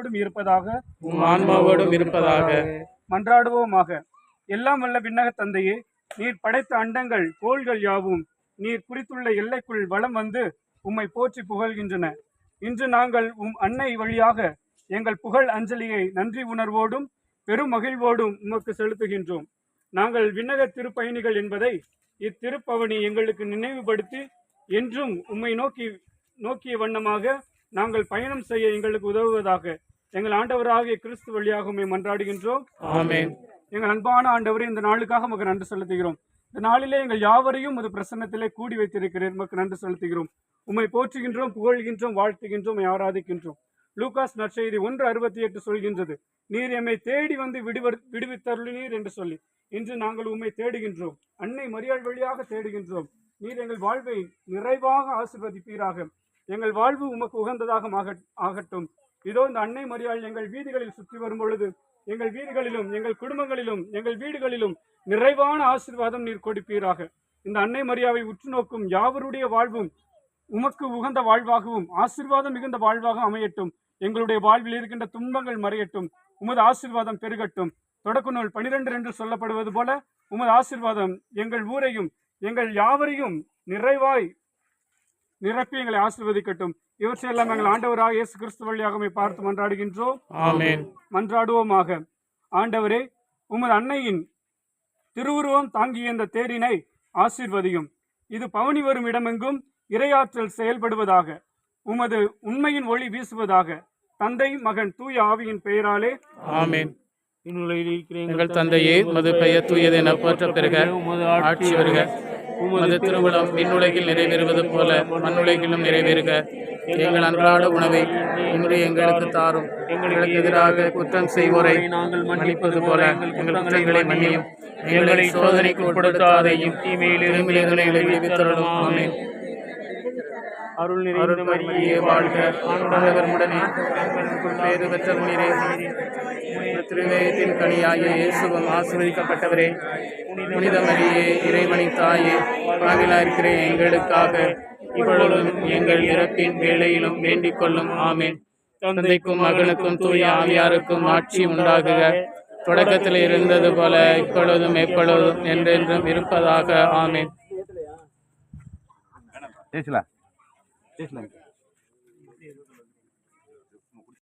உம்மோடும் இருப்பதாக உம் ஆன்மாவோடும் இருப்பதாக மன்றாடுவோமாக. எல்லாம் வல்ல விண்ணக தந்தையே நீர் படைத்த அண்டங்கள் கோள்கள் யாவும் நீர் குறித்துள்ள எல்லைக்குள் வலம் வந்து உம்மை போற்றி புகழ்கின்றன. இன்று நாங்கள் உம் அன்னை வழியாக எங்கள் புகழ் அஞ்சலியை நன்றி உணர்வோடும் பெரும் மகிழ்வோடும் உமக்கு செலுத்துகின்றோம். நாங்கள் விண்ணக திருப்பயணிகள் என்பதை இத்திருப்பவனி எங்களுக்கு நினைவுபடுத்தி என்றும் உம்மை நோக்கி நோக்கிய வண்ணமாக நாங்கள் பயணம் செய்ய எங்களுக்கு உதவுவதாக எங்கள் ஆண்டவராகிய கிறிஸ்து வழியாக உம்மை மன்றாடுகின்றோம். எங்கள் அன்பான ஆண்டவரே இந்த நாளுக்காக உமக்கு நன்றி செலுத்துகிறோம். இந்த நாளிலே எங்கள் யாவரையும் ஒரு பிரசன்னத்திலே கூடி வைத்திருக்கிறேன். உமக்கு நன்றி செலுத்துகிறோம். உம்மை போற்றுகின்றோம் புகழ்கின்றோம் வாழ்த்துகின்றோம் ஆராதிக்கின்றோம். லூகாஸ் நற்செய்தி ஒன்று அறுபத்தி எட்டு சொல்கின்றது. நீர் எம்மை தேடி வந்து விடுவர் விடுவித்தருளினீர் என்று சொல்லி. இன்று நாங்கள் உம்மை தேடுகின்றோம். அன்னை மரியாள் வழியாக தேடுகின்றோம். நீர் எங்கள் வாழ்வை நிறைவாக ஆசிர்வதிப்பீராக. எங்கள் வாழ்வு உமக்கு உகந்ததாக ஆகட்- ஆகட்டும். இதோ இந்த அன்னை மரியாள் எங்கள் வீதிகளில் சுற்றி வரும் பொழுது எங்கள் வீடுகளிலும் எங்கள் குடும்பங்களிலும் எங்கள் வீடுகளிலும் நிறைவான ஆசீர்வாதம் நீர் கொடுப்பீராக. இந்த அன்னை மரியாவை உற்று நோக்கும் யாவருடைய வாழ்வும் உமக்கு உகந்த வாழ்வாகவும் ஆசீர்வாதம் மிகுந்த வாழ்வாக அமையட்டும். எங்களுடைய வாழ்வில் இருக்கின்ற துன்பங்கள் மறையட்டும். உமது ஆசீர்வாதம் பெருகட்டும். தொடக்க நூல் பனிரெண்டு என்று சொல்லப்படுவது போல உமது ஆசீர்வாதம் எங்கள் ஊரையும் எங்கள் யாவரையும் நிறைவாய் நிரப்பி எங்களை ஆசீர்வதிக்கட்டும். இவற்றையெல்லாம் எங்கள் ஆண்டவராக இயேசு கிறிஸ்து வழியாக பார்த்து மன்றாடுகின்றோம். ஆமென். மன்றாடுவோமாக. ஆண்டவரே உமது அன்னையின் திருவுருவம் தாங்கிய இந்த தேரினை ஆசீர்வதியும். இது பவனி வரும் இடமெங்கும் இரையாற்றல் செயல்படுவதாக உமது உண்மையின் ஒளி வீசுவதாக தந்தை மகன் தூய ஆவியின் பெயராலே. ஆமென். எங்கள் தந்தையே உமது பெயர் தூயது என போற்ற பெறுக. உமது ஆட்சி வருக. உமது திருவுளம் விண்ணுலகில் நிறைவேறுவது போல மண்ணுலகிலும் நிறைவேறுக. எங்கள் அன்றாட உணவை இன்று எங்களுக்கு தாரும். எங்களுக்கு எதிராக குற்றம் செய்வோரை நாங்கள் மன்னிப்பது போல எங்கள் குற்றங்களை மன்னியும். எங்களை சோதனைக்கு உட்படுத்தாதையும் தீமையிலிருந்து எங்களை விடுவித்தருளும். ஆமென். அருள் நிறைந்த மரியே வாழ்க. ஆண்டவர் உடனே பேறு பெற்ற நீரே திருவேயத்தின் கனியாகிய இயேசுவும் ஆசீர்வதிக்கப்பட்டவரே. புனித மரியே இறைவனின் தாயே பாவிலாயிருக்கிற எங்களுக்காக இப்பொழுதும் எங்கள் இறப்பின் வேளையிலும் வேண்டிக் கொள்ளும். ஆமென். தந்தைக்கும் மகனுக்கும் தூய ஆவியாருக்கும் ஆட்சி உண்டாகுக. தொடக்கத்தில் இருந்தது போல இப்பொழுதும் எப்பொழுதும் என்றென்றும் இருப்பதாக. ஆமென். చేసినాక